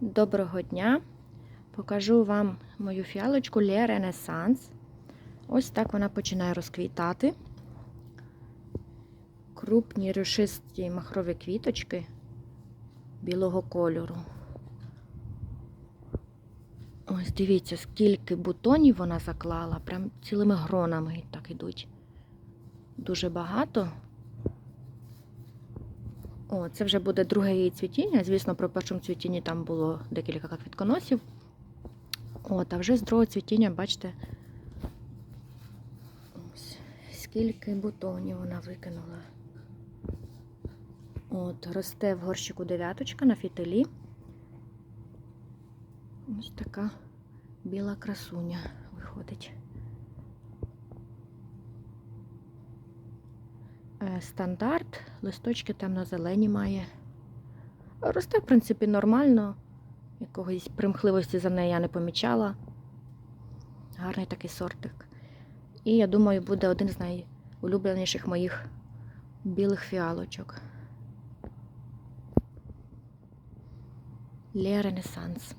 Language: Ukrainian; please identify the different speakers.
Speaker 1: Доброго дня! Покажу вам мою фіалочку Лє Ренесанс. Ось так вона починає розквітати. Крупні рюшисті махрові квіточки білого кольору. Ось дивіться, скільки бутонів вона заклала, прям цілими гронами так ідуть. Дуже багато. О, це вже буде друге її цвітіння. Звісно, при першому цвітінні там було декілька квітконосів. От, а вже з другого цвітіння, бачите, ось, скільки бутонів вона викинула. От, росте в горщику дев'яточка на фітилі. Ось така біла красуня виходить. Стандарт, листочки темно-зелені має. Росте, в принципі, нормально. Якогось примхливості за неї я не помічала. Гарний такий сортик. І я думаю, буде один з найулюбленіших моїх білих фіалочок. Лє Ренесанс.